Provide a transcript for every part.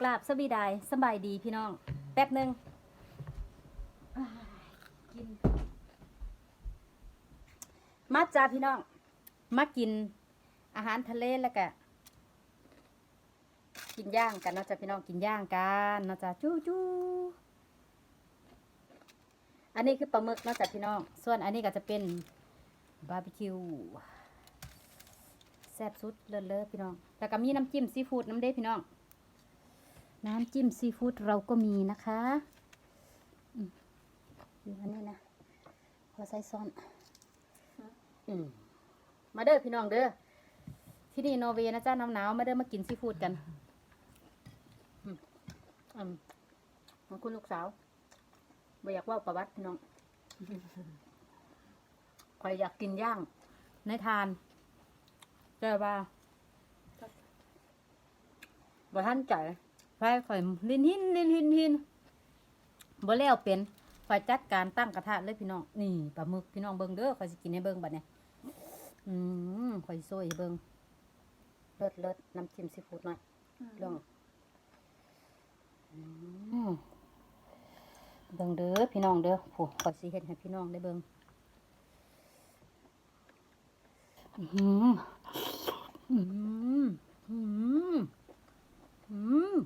กราบสบีดายสบายดีพี่น้อง แป๊บหนึ่งกินมาจ้าพี่น้อง มากินอาหารทะเลแล้วก็กินย่างกันนะจ้าพี่น้องกินย่างกันนะจ้าจู้จู้อันนี้คือปลาหมึกนะจ้าพี่น้อง ส่วนอันนี้ก็จะเป็นบาร์บีคิวแซ่บสุดเลิศๆพี่น้อง แล้วก็มีน้ำจิ้มซีฟู้ดน้ำเด้พี่น้อง น้ำจิ้มซีฟู้ดเราก็มีนะคะอืมอยู่อันนี้นะขอใส่ซ้อนอืมมาเด้อพี่น้องเด้อที่นี่นอร์เวย์นะจ้าหนาวๆมาเด้อมากินซีฟู้ดกันอืมอืมของคุณลูกสาวบ่อยากเว่าประวัติพี่น้องคอยอยากกินย่างในทานแต่ว่าบ่ท่านใจ ไฟข่อยลินหินลินหินหินบ่แล้วเป็นข่อยจัดการตั้งกระทะเลยพี่น้อง นี่ปลาหมึกพี่น้องเบิ่งเด้อข่อยสิกินให้เบิ่งบัดเนี่ยอืมข่อยโซ่ให้เบิ่งเลิศเลิศน้ำจิ้มซีฟู้ดหน่อยลองอืมเบิ่งเด้อพี่น้องเด้อโหขอสิเฮ็ดให้พี่น้องได้เบิ่งอืมอืมอืมอืม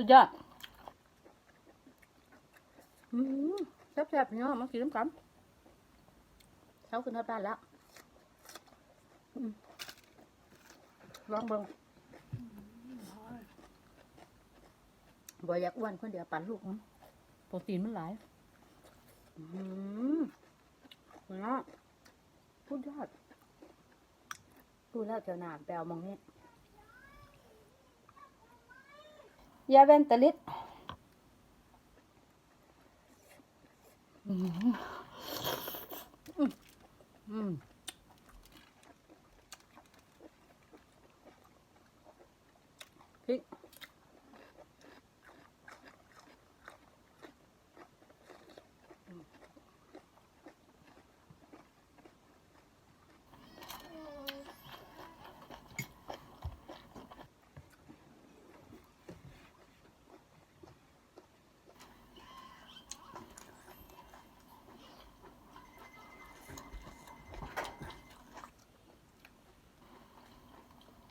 สุดยอดอืมแซ่บๆพี่น้องมากินน้ำกันเช้าขึ้นทอดบ้านแล้วอืมลองเบิ่งบ่อยากอ้วนคนเดียวปั่นลูกมันโปรตีนมันหลายอืมเนาะพูดยอดพูดแล้วเจ้าหนาแปลวมองนี่ ยาเวน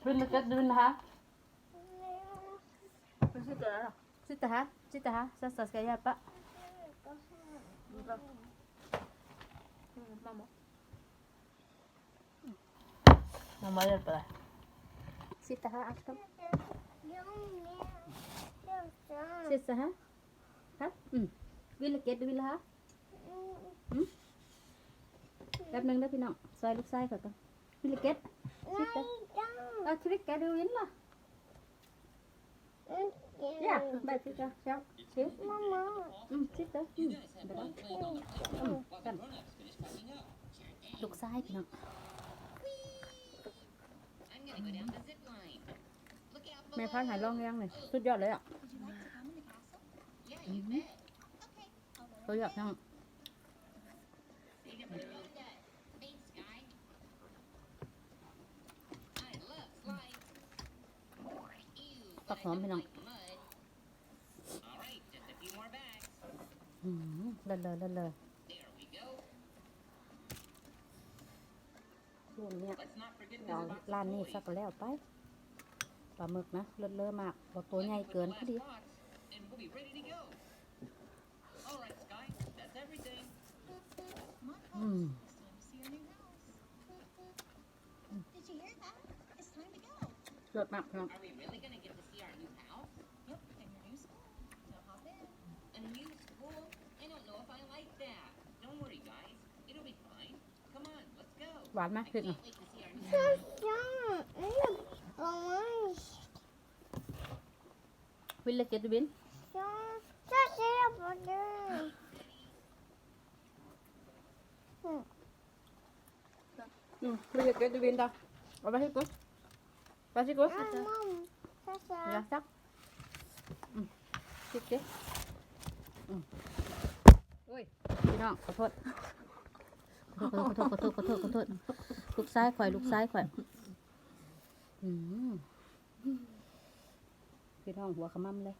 Binukit din ha? Sita ha? Sita ha? Sita ha? Sasas kaya pa? Mama. Namayar pala. Sita ha? Asam? Sita ha? Ha? Hmm. Binukit din ha? Hmm? Gap nang na pinang. Soy lukay ka ka. น้องซอยลูกไส้ก่อนก่อนวิลเกตซิตเตอร์เอาทริกแกดูยิ All right, just a few more bags. อืมเลิศเลยเลิศเลย There we go. ช่วงเนี้ย Let's not forget เอา this box ร้าน of นี้ toys. สักก็แล้วไปปลาหมึกนะเลิศเลอมากบอกตัวใหญ่ Put เกิน the พอดี last box, and we'll be ready to go. All right, Sky, that's everything. อืม Did you hear that? It's time to go. เลิศมากพี่น้อง Are we really gonna get to see our new house? Yep, and your new school. Now hop in. A new school? I don't know if I like that. Don't worry, guys. It'll be fine. Come on, let's go. หวานไหม I พริก can't อะ wait to see our new house. Vil dere get win อืม Vil dere get win da Og vær så god Vær så god Ja, takk mm. Sitt det mm. Oi พี่น้องขอโทษ ขอโทษขอโทษขอโทษขอโทษขอโทษลูกซ้ายข่อยลูกซ้ายข่อยพี่น้องหัวขมั่มเลย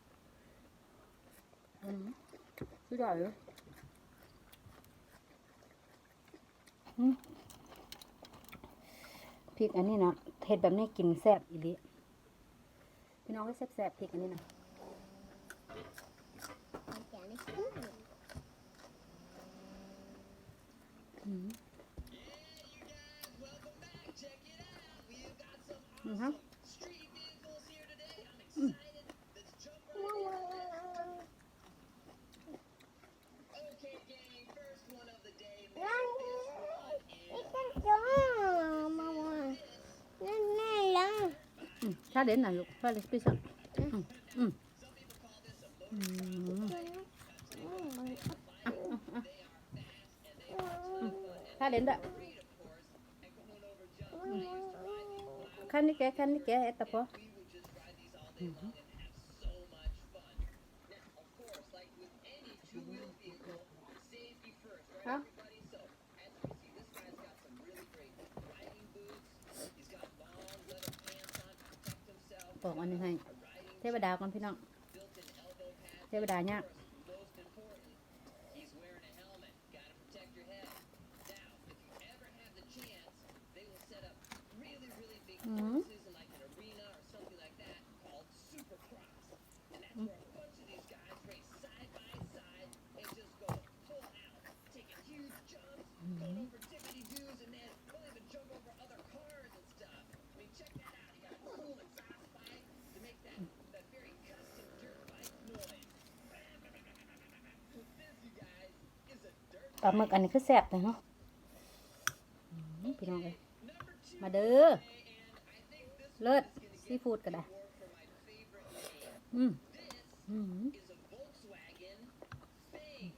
อืมสุดยอดเลยพริกอันนี้นะเห็ดแบบนี้กินแซ่บอีหลีพี่น้องก็แซ่บๆพริกอันนี้นะ อืมอืมฮะอืมชาเด่นน่ะลูกชาเด่นพี่สันอืมอืมอืม ชาเด่นด้วยคันนี้แกคันนี้แกเอ็ดตะพออืมฮะบอกอันนี้ให้ เทวดาก่อนพี่น้อง เทวดาเนี่ยาก He's wearing a helmet. Gotta protect your head. Now, if you ever have the chance, they will set up really, really big Mhm. courses in like an arena or something like that called Supercross. And that's where a bunch of these guys race side by side and just go full out, taking huge jumps, going over tippity doos, and then they'll even jump over other cars and stuff. I mean, check that out. You got a cool exhaust pipe to make that, that very custom dirt bike noise. This, you guys, is a dirt ปลาหมึกอันนี้คือแซ่บเลยเนาะพี่น้องเลยมาเด้อ เลิศซีฟู้ดก็ได้ อืมอืม is a Volkswagen Thing.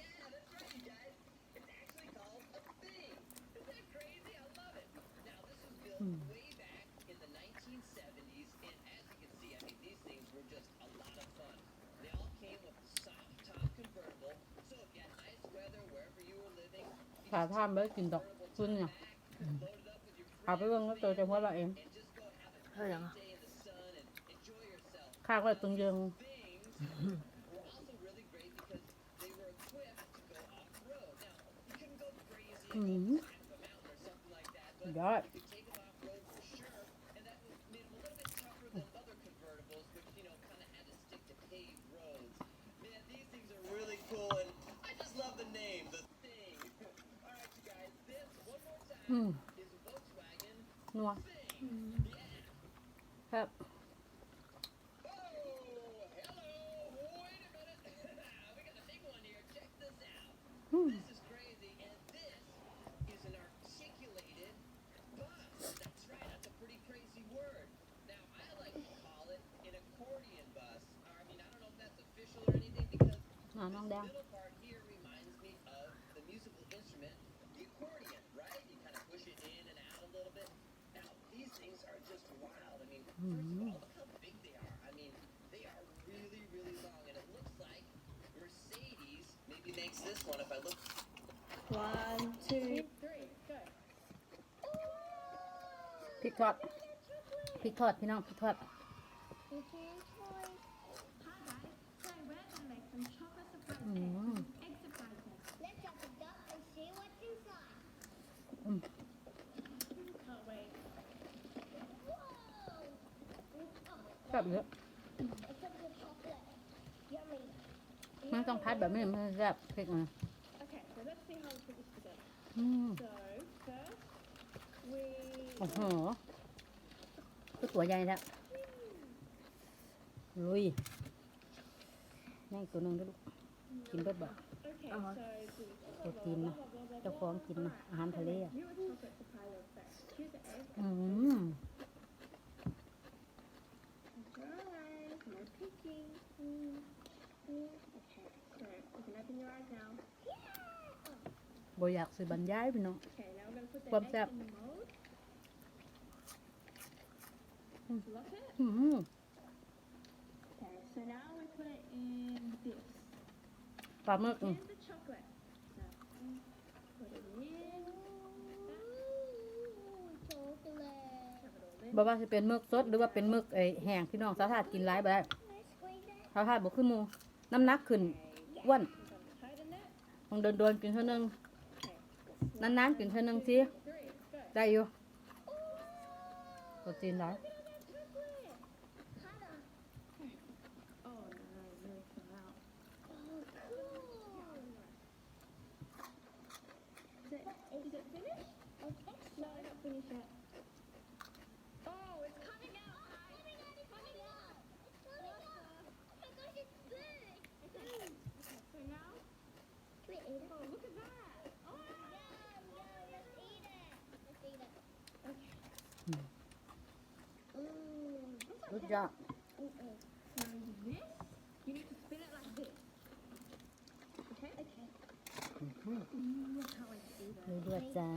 yeah, that's right, you guys. It's actually called a Thing. Isn't that crazy? I love it. Now, this was built way back in the 1970s, and as you can see, I mean, these things were just a lot of fun. They all came with a soft top convertible, so if you had nice weather wherever you were living, you ขาท่ามเลยกินดอกซุนเนี่ย loaded up with your เอาไปเบิ่งแล้วเจอจะหัวเราะเอง and just go have a เท่าไหร่อะ day in the sun and enjoy yourself. ข้างไว้ตรงเยิง things were also really great official or anything because อ่าน้องแด the ง middle part here reminds me of the musical instrument, the accordion, just wild. I mean, mm-hmm. first of all, look how big they are. I mean, they are really, really long, and it looks like Mercedes maybe makes this one if I look. One, two, three, go. Pick up. Pick up, you know, pick up. Mm-hmm. Whoa! ชอบเยอะ It's a good chocolate. Yummy. มันต้องพัดแบบนี้มันจะแซ่บพริกมัน Okay, so let's see how we put this together. อืม So first, we โอ้โหก็ตัวใหญ่แล้วลุยนี่อีกตัวหนึ่งด้วยลูก กินเบิดบ่ okay, Uh-huh. so the ตัวกินนะเจ้าของกินนะอาหารทะเลอะ you a chocolate surprise egg first. Here's the egg. อืม Surprise, บอยากสิบรรยายพี่น้องความแซ่บอืมปลาหมึกโบ่ว่าสิเป็นหมึกสดหรือว่าเป็นหมึกไอ้แห้งพี่น้องสาธารกินไล้ไป เผาวถาดบ่ขึ้นมู น้ำหนักขึ้นอ้วนมองเดินโดนกินเท่านึงนานๆกินเท่านึงสิได้อยู่โปรตีนหลาย Hannah. Oh no, really fell out. Oh, cool. Is it, is it finished? Okay. No, not finished yet. Oh, it's coming out. Coming out, it's coming out. It's coming out. Oh my gosh, it's big. Okay, so now, Can we eat it? oh, look at that. Oh, Yum, yum, let's eat it. Let's eat it. okay. Mmm. สุด ยอด Mm-mm. Now this, you need to spin it like this. Okay? Okay. Mm, I can't wait to see that. ดูด้วยจ้า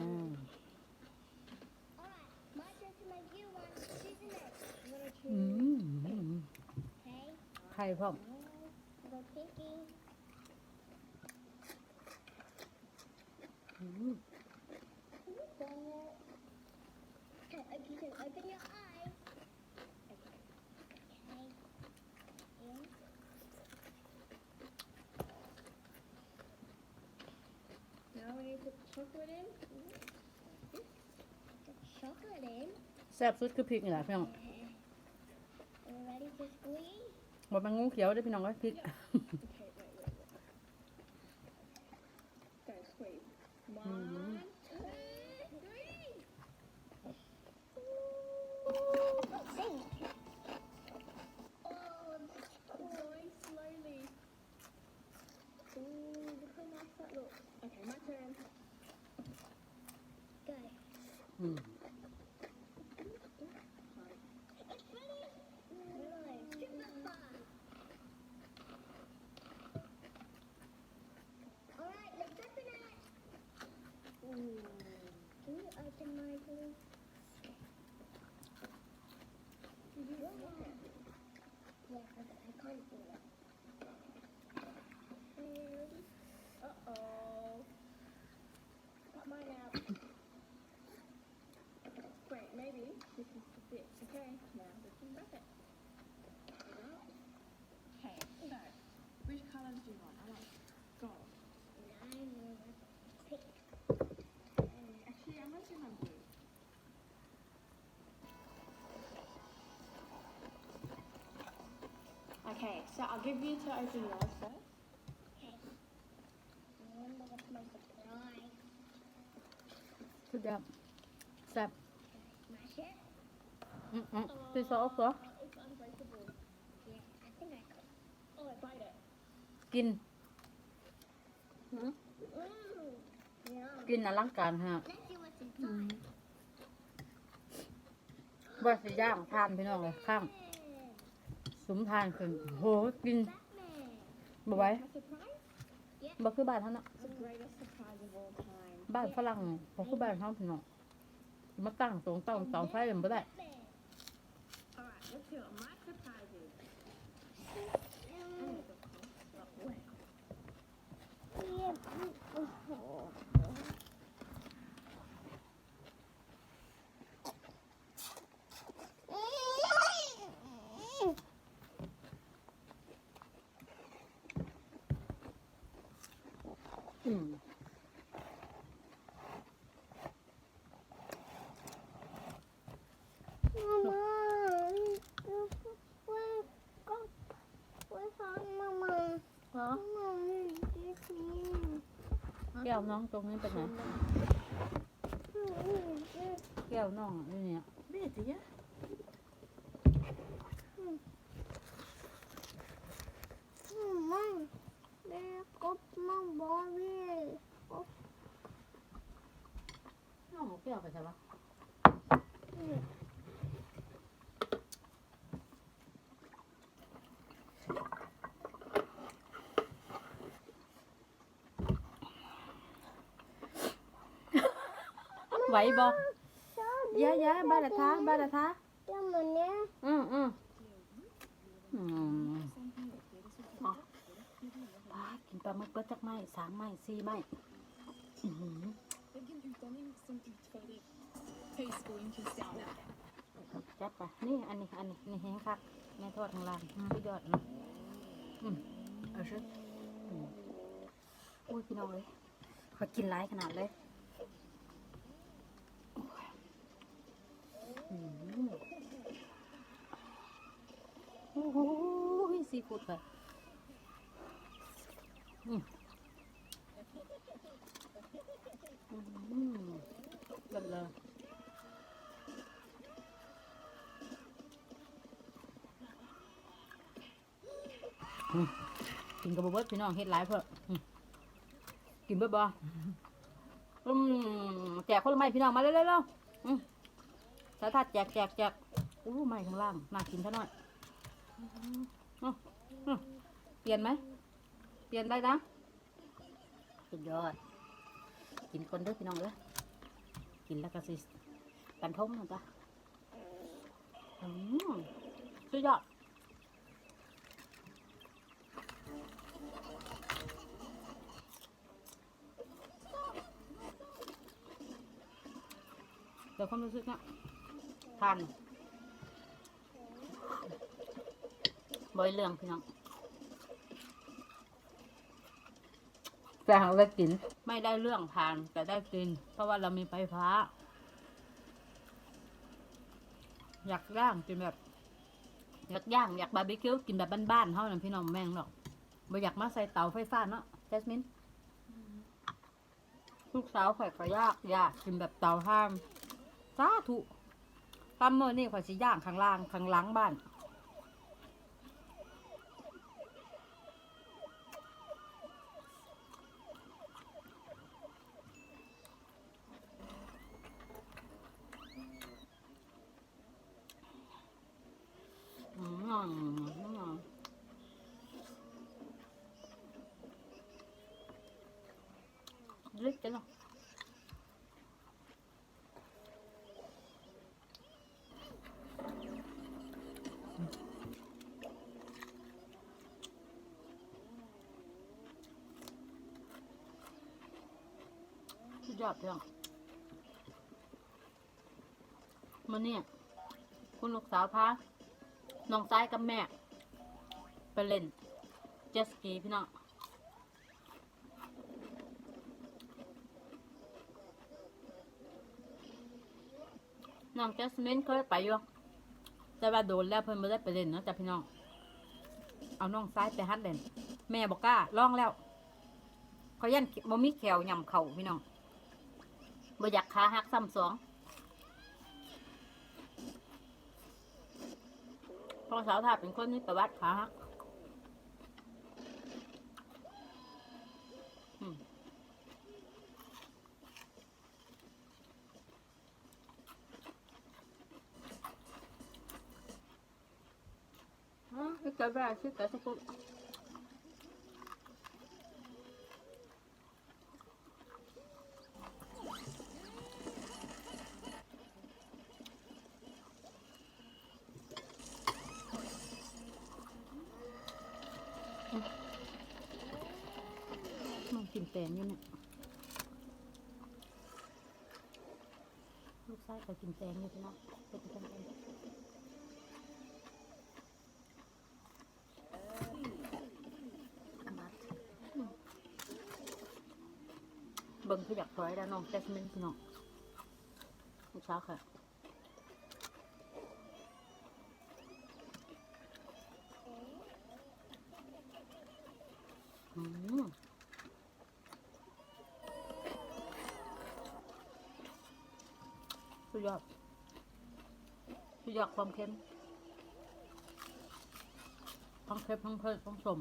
Alright, my turn to make you one. Choose the next. I'm gonna อื choose. ม Okay. ไข่พร้อม Go pinky. อืม Okay, you can open your eyes. Okay. Yeah. Now we need to put chocolate in. Put chocolate in. แซ่บสุดคือพริกนี่แหละพี่น้อง Are you ready to squeeze? บ่เป็นงูเขียวเด้อพี่น้องเอ้ยพริก Okay, wait, wait, wait. Go squeeze. One, two, three. Sing. Oh, it's going slowly. Ooh, look how nice that looks. Okay, my turn. Go. อื Okay, so I'll give you to open yours first. Okay. Remember what's my surprise? สุดยอดแซ่บ Smash it. อืมอืมพี่ซอสเหรอ It's unbreakable. Yeah, I think I could. Oh, bite it. กิน Mmm. Yum. กินอลังการฮะ Let's see what's inside. ว่าสิย่างทานพี่น้องเลยข้าง สุมทานขึ้นโหกิน Batman. บ่ไหว้ My surprise? บ่คือบ้านเท่านั้น It's the greatest surprise of all time. บ้านฝรั่งบ่คือบ้านเฮาพี่น้องมาตั้งตรงเตาเตาไฟมันบ่ได้ Batman. Alright, let's see what my surprise is. Mm. Oh, wait. Yeah. Oh. อืมเหรอแก้วน้องตรงนี้เป็นไงแก้วน้องอยู่เนี่ย เบี้ยจีอะ det är gott man bara vill. น้ องเอาแก้วไปใช่ปะไหวบ่ยายาบ้านละท้าบ้านละท้า Ja, men jag อืมอืมอืมอ๋อปลากินปลาหมึกเบิดจักไม้สามไม้สี่ไม้อื้อหือ Vilken utandning som utförde högskolan Kristiania. จับไปนี่อันนี้อันนี้นี่แห้งคักแม่ทอดข้างล่างสุดยอดนะอืมเอาชิอืมอุ้ยพี่น้องเลยขอกินหลายขนาดเลยอืมโอ้โหซีฟู้ดค่ะอืมอืม เลิศเลยกินกับบ่เบิดพี่น้องเฮ็ดหลายเพื่อกินเบิดบ่อืมแจกคนละไม้พี่น้องมาเร็วๆๆอืมสาทัดแจกแจกแจกอู้ไม้ข้างล่างน่ากินซะหน่อยเปลี่ยนไหม เปลี่ยนได้นะสุดยอด กินคนเด้อพี่น้องเด้อกินแล้วก็สิกันทมนะจ๊ะอืมสุดยอดเดี๋ยวความรู้สึกนะทานบอยเรื่องพี่น้อง แต่หางได้กิน ไม่ได้เรื่องทานแต่ได้กิน เพราะว่าเรามีไฟฟ้า อยากย่างกินแบบ อยากย่างอยากบาร์บีคิวกินแบบบ้านๆเท่านั้นพี่น้องแม่งหรอกบ่อยากมาใส่เตาไฟฟ้าเนาะแจสมินลูกสาวข่อยก็ยากอยากกินแบบเตาห้ามสาธุตามเมื่อนี่ข่อยสิย่างข้างล่างข้างหลังบ้าน อืมเล็กจังเนาะ สุดยอเพียงมันเนี่ย คุณลูกสาวพาน้องซ้ายกับแม่ ไปเล่น เจสกีพี่น้องน้องแจสมินเคยไปอยู่แต่ว่าโดนแล้วเพิ่นไม่ได้ไปเล่นนะจ้ะพี่น้อง เอาน้องซ้ายไปฮัดเล่น แม่บอกกล้าลองแล้ว เขายันบ่มีแขวยำเข่าพี่น้อง บ่อยากขาหักซ้ำสองพอสาวถาเป็นคนนี้ประวัติขาหักอืมอ๋อเกิดอะไรขึ้นกับสักคนน้องกิน แตงอยู่เนี่ยลูกชายก็กินแตงอยู่พี่น้องเป็นจังไงมัดอืมเบิ่งคืออยากถอยแล้วน้องแจสมินพี่น้องลูกสาวค่ะ ความเค็มทั้งเค็มทั้งเผ็ดทั้งสม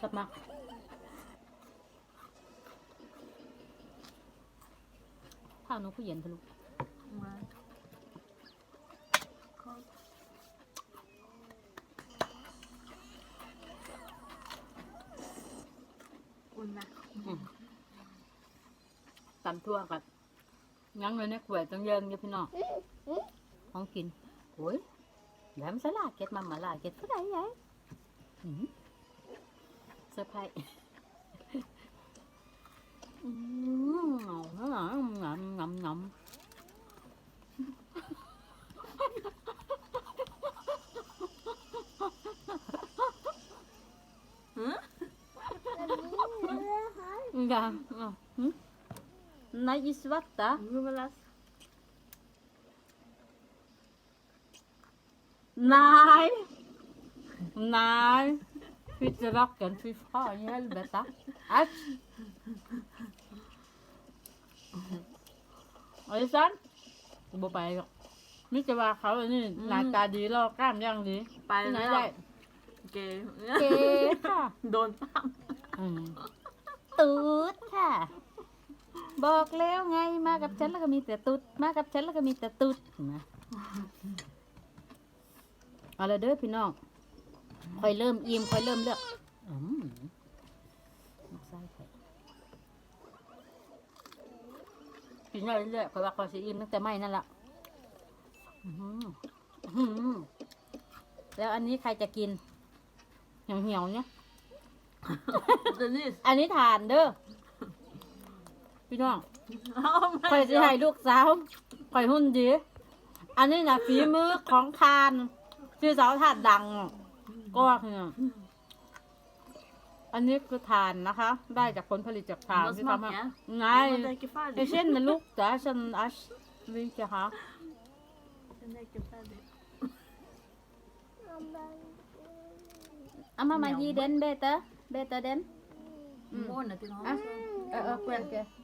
สับมากข้าวหนูผู้เย็นทะลุ ทั่วกับยังเลยในขวดต้องเยิงอยู่พี่น้องของกินโอ้ยแหลมสลาเก็ดมามาลาเก็ดเท่าไรยัยเซอร์ไพรส์อืมงำงำงำงำ Ja. ja. Hm? Nej, i svarta. Rummelas. Nej. Nej. Fytti rackaren, fy fan i helvete. Äsch. Är det sant? กูบอกไปหรอกมิจะว่าเขาอันนี้หน้าตาดีแล้วกล้ามย่างดีไปที่ไหนแล้วได้เกย์เก๋ค่ะ โดนปั้มอืมตูดค่ะ บอกแล้วไงมากับฉันแล้วก็มีแต่ตูดมากับฉันแล้วก็มีแต่ตูดนะเอาละเด้อพี่น้องค่อยเริ่มอิ่มค่อยเริ่มเลือกอืมลูกไส้ไข่กินได้เรื่อยๆค่อยว่าค่อยสิอิ่มตั้งแต่ไม่นั่นละอื้อหืออื้อหือแล้วอันนี้ใครจะกินเหี่ยวๆเนี่ยเดนิสอันนี้ทานเด้อ พี่น้องเอาไม่คอยจะให้ลูกสาวคอยหุ่นดี อันนี้นะฝีมือของทานที่สาวทานดัง ก็คืออันนี้คือทานนะคะ ได้จากผลผลิตจากทาน Vad ที่ทำให้ smakar? ไง Nej. Den är inte ไอ färdig. เช่นมันลูกแต่ฉันอัชวิงจะหา Den är inte färdig. เอามามายีเดนเบเตอร์เบเตอร์เดน Mm. Måne till honom. Ah. เออเออเปลี่ยนเปลี่ยนเห็นแล้วเด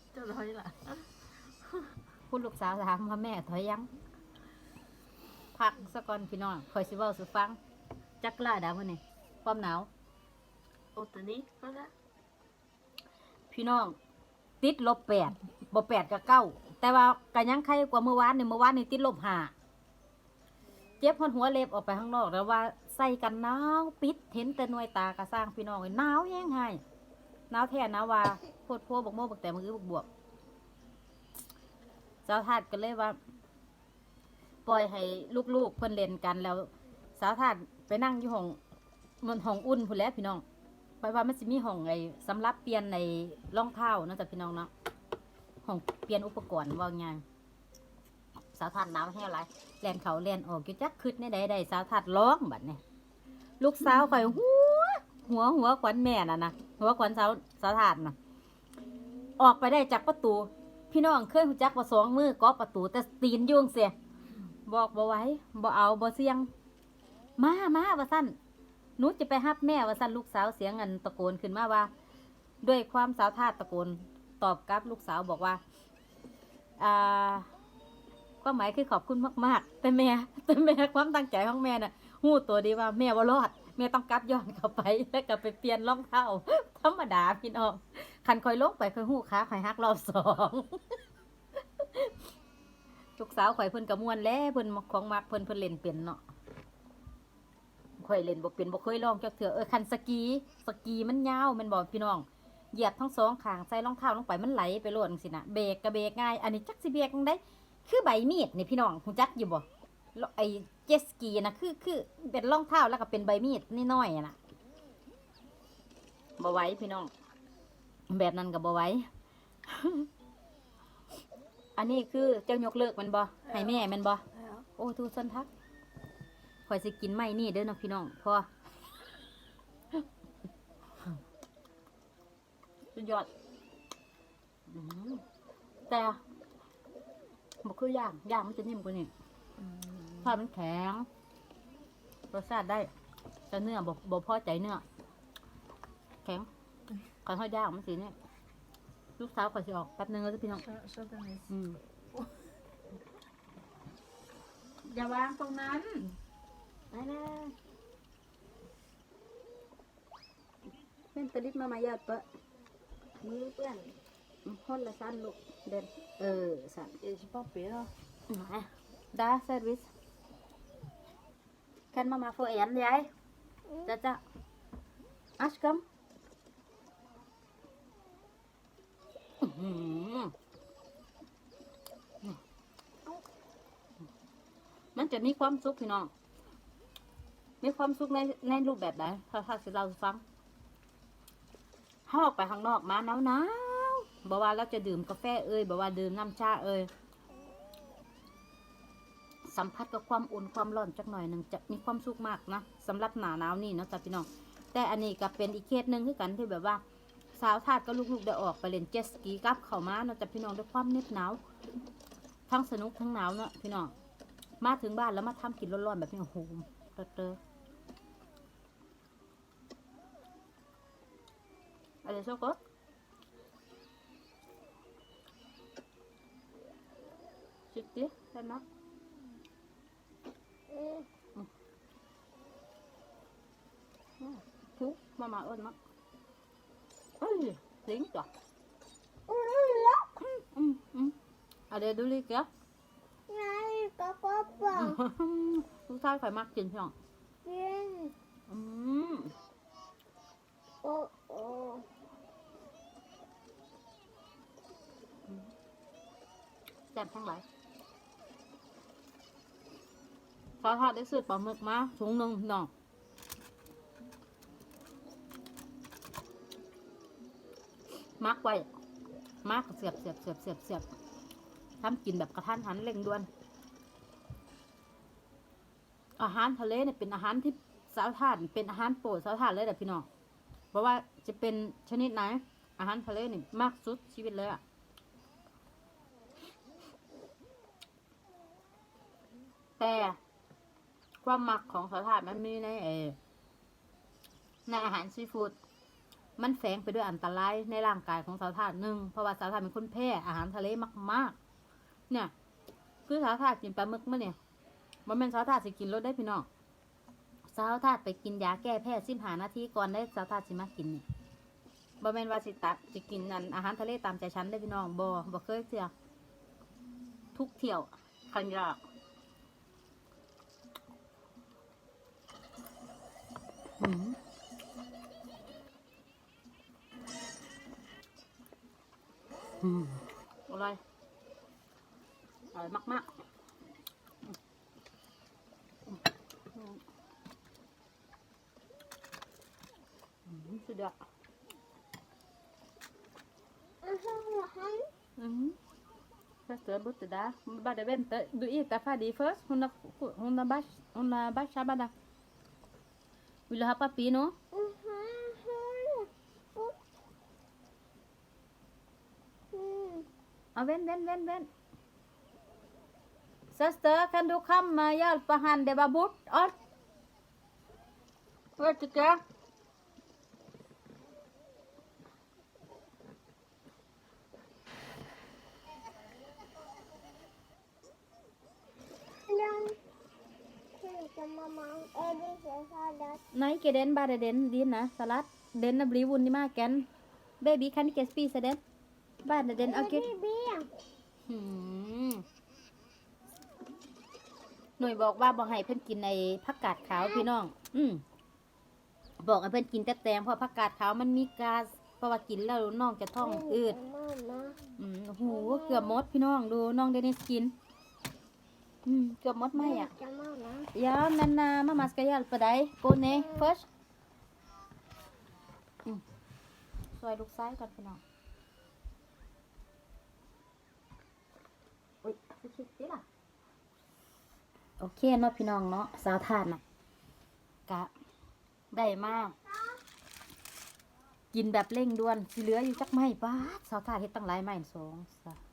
อื้อหือกดปีซะนกนกนกนกปีซะเออฮอนฮอนอาชอนอีกเกี่ยวกับที่ละฮอน Jag bara bara. Åh, klar. เขาชื่อเกี่ยวพี่น้อง Vad är det va? อืม Jag har ju det. คุณลูกสาวถามว่าแม่ถอยยัง พักสักก่อนพี่น้องคอยสิเว้าสุฟัง จักล่าดาวมื้อนี่ความหนาว Åtta, nio, vad är det? พี่น้อง ติดลบแปดบ่แปดกับเก้าแต่ว่ากันยังใครกว่าเมื่อวานนี่เมื่อวานนี่ติดลบห้าเจ็บหัวหัวเล็บออกไปข้างนอก แล้วว่าใส่กันหนาว ปิดเห็นแต่หน่วยตากระสร้างพี่น้องเอ้ยหนาวแห้งไห้หนาวแท้หนาวว่าโพ ดโพบกโมบกแต่มือบกบวกสาวทาดก็เลยว่า ปล่อยให้ลูกๆเพิ่นเล่นกันแล้ว สาวทาดไปนั่งอยู่ห้องมันห้องอุ่นพุ่นแล้วพี่น้องไปว่ามันสิมีห้องไอ้สำหรับเปลี่ยนในรองเท้าเนาะจ้ะพี่น้องเนาะห้องเปลี่ยนอุปกรณ์ว่าไงสาวทัดหนาวแห้งไรแลนเขาแลนออกอยู่จักคืดในใดใดสาวทัดร้องบัดเนี่ยลูกสาวข่อยหัวหัวหัวขวัญแม่น่ะนะหัวขวัญสาวสาวทัดน่ะ ออกไปได้จากประตู พี่น้องเคยหูจักว่าสองมือก็ประตู แต่ตีนยุ่งเสียบอกบ่ไหว้บ่เอาบ่เสียง มามาว่าสั้นหนูจะไปฮับแม่ว่าสั่นลูกสาวเสียงเงินตะโกนขึ้นมาว่า ด้วยความสาวทาตะโกนตอบกับลูกสาวบอกว่าอ่าความหมายคือขอบคุณมากๆ แต่แม่แต่แม่ความตั้งใจของแม่น่ะหู้ตัวดีว่าแม่ว่ารอดแม่ต้องกลับย้อนเข้าไปแล้วก็ไปเปลี่ยนรองเท้า ธรรมดาพี่น้องคันคอยลงไปคอยหู้ขาคอยฮักรอบสองลูกสาวข่อยเพิ่นกระมวลแล้วเพิ่นของมักเพิ่นเพิ่นเล่นเป็นเนาะข่อยเล่นบ่เป็นบ่เคยลองจักเถื่อเออคันสกีสกีมันยาวมันบ่พี่น้องเหยียบทั้งสองข้างใส่รองเท้าลงไปมันไหลไปโลดจังซี่นะเบรกก็เบรกง่ายอันนี้จักสิเบรกไดคือใบมีดนี่พี่น้องฮู้จักอยู่บ่ไอเจสกีนะคือคือเป็นรองเท้าแล้วก็เป็นใบมีดนิดหน่อยๆอะนะ บ่ไหวพี่น้อง แบบนั้นก็บ่ไหวอันนี้คือเจ้ายกเลิกแมันบ่ให้แม่แมันบ่ Ja. โอ้ทูสันทักข่อยสิกินไม่นี่เด้อเนาะพี่น้องพอสุดยอดอื้อหือแต่บ่คือย่างย่างมันจะนิ่มกว่านี้ทอดมันแข็งรสชาติได้แต่เนื้อบ่บ่พอใจเนื้อ แข็งขอทอดย่างมันสิเนี่ยลูกสาวข่อยสิออกแป๊บนึงแล้วจ้ะพี่น้อง Så, så Dennis. อืมอย่าวางตรงนั้น Nej, nej. แม่เป็นตะลิดมา มายาดเปะมือเปื้อนฮอนละสันลูกเดินเออสัน Et j'ai pas peur. มาดาเซอร์วิสแคนมามาโฟเอ็นยายจะจะอัชกัมอื้อหือ มีความสุขพี่น้อง มีความสุขในในรูปแบบไหนถ้าถ้าสิเราฟังถ้าออกไปข้างนอกมาหนาวหนาวบอกว่าเราจะดื่มกาแฟเอ่ยบอกว่าดื่มน้ำชาเอ่ยสัมผัสกับความอุ่นความร้อนจักหน่อยหนึ่งจะมีความสุขมากนะสำหรับหนาหนาวนี่เนาะจ้ะพี่น้อง แต่อันนี้ก็เป็นอีกเคสหนึ่งคือกันที่แบบว่า สาวทาดก็ลูกๆได้ออกไปเล่นเจ็ตสกีกับเขามาเนาะจ้ะพี่น้องด้วยความเน็บหนาว ทั้งสนุกทั้งหนาวเนาะพี่น้อง มาถึงบ้านแล้วมาทำกินร้อนๆแบบนี้โอ้โหเตอะเอะอะไรสักก็ชิคกี้ใช่ไหมทุกมามาเอิญมั้งเอ้ยสิงจ้ะอืมอืมอะไรดูเลิกะ Ừ. Ồ, ồ. Chạm sang lại. Sao thật để sượt bỏ mực má xuống nâng nọ. มักไว้มักเสียบเสียบเสียบเสียบเสียบ ทำกินแบบกระทันหันเร่งด่วน อาหารทะเลเนี่ยเป็นอาหารที่สาวทานเป็นอาหารโปรดสาวทานเลยแหละพี่น้อง เพราะว่าจะเป็นชนิดไหน อาหารทะเลนี่มากสุดชีวิตเลยอะแต่ความมักของสาวทานมันมีในเอในอาหารซีฟู้ดมันแฝงไปด้วยอันตรายในร่างกายของสาวทาสหนึ่งเพราะว่าสาวทาสเป็นคนแพ้อาหารทะเลมากๆ เนี่ย คือสาวทาสกินปลาหมึกเมื่อเนี่ยมันเป็นสาวทาสสิกินรสได้พี่น้องสาวทาสไปกินยาแก้แพ้สิ้นหานาทีก่อนได้สาวทาสสิมากินเนี่ยบ่แม่นวาสิตักสิกินนั่นอาหารทะเลตามใจฉันได้พี่น้องบ่บ่เคยเสียทุกเที่ยวคันยากอืมอืมอร่อย อร่อยมากๆอืมอืมอืมสุดยอด Aha, han. อืม Först är borta där. Hon bara vänta. Du äter färdig först. Hon har, hon har, bash, hon har bashat bara. Vill du ha pappi nu? Aha, han. Oh. Mm. Ja, vänd, vänd, vänd, vänd. Syster, kan du komma och hjälpa han? Det var bort allt. Vet du inte? Lang. Tänk mamma, är det så sallad? Nej, cái đến ba đến din nè, salad. Đến là bli vun đi mà kén. Baby, kan du get spisa den? Ba den, Är okej. det ben? หืมหน่วยบอกว่าบอกให้เพื่อนกินในผักกาดขาวพี่น้อง อืมบอกให้เพื่อนกินแต่แตงเพราะผักกาดขาวมันมีก๊าซเพราะว่ากินแล้วน้องจะท้องอืด Mamma. อืมโอ้โหเกือบหมดพี่น้องดูน้องเดนิสกิน อืมเกือบหมดไหมอะ Tänk mamma. Ja, men uh, mamma ska hjälpa dig. Gå ner först. Mm. ช่วยลูกซ้ายก่อนพี่น้องอุ้ยคิดสิล่ะ โอเคเนาะพี่น้องเนาะสาวทานนะกะได้มาก กินแบบเร่งด่วนสิเหลืออยู่จักไม้บ้าสาวทานเฮ็ดตั้งหลายไม้สองสาม